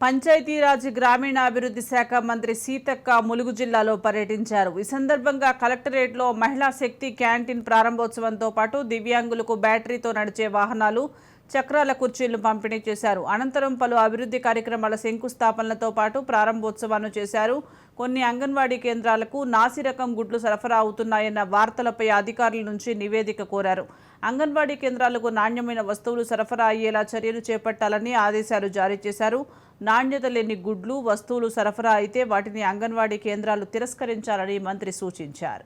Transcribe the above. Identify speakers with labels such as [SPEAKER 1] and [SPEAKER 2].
[SPEAKER 1] పంచాయతీరాజ్ గ్రామీణాభివృద్ధి శాఖ మంత్రి సీతక్క ములుగు జిల్లాలో పర్యటించారు. ఈ సందర్భంగా కలెక్టరేట్లో మహిళా శక్తి క్యాంటీన్ ప్రారంభోత్సవంతో పాటు దివ్యాంగులకు బ్యాటరీతో నడిచే వాహనాలు చక్రాల కుర్చీలు పంపిణీ చేశారు. అనంతరం పలు అభివృద్ధి కార్యక్రమాల శంకుస్థాపనలతో పాటు ప్రారంభోత్సవాన్ని చేశారు. కొన్ని అంగన్వాడీ కేంద్రాలకు నాసిరకం గుడ్లు సరఫరా అవుతున్నాయన్న వార్తలపై అధికారుల నుంచి నివేదిక కోరారు. అంగన్వాడీ కేంద్రాలకు నాణ్యమైన వస్తువులు సరఫరా అయ్యేలా చర్యలు చేపట్టాలని ఆదేశాలు జారీ చేశారు. నాణ్యత లేని గుడ్లు వస్తువులు సరఫరా అయితే వాటిని అంగన్వాడీ కేంద్రాలు తిరస్కరించాలని మంత్రి సూచించారు.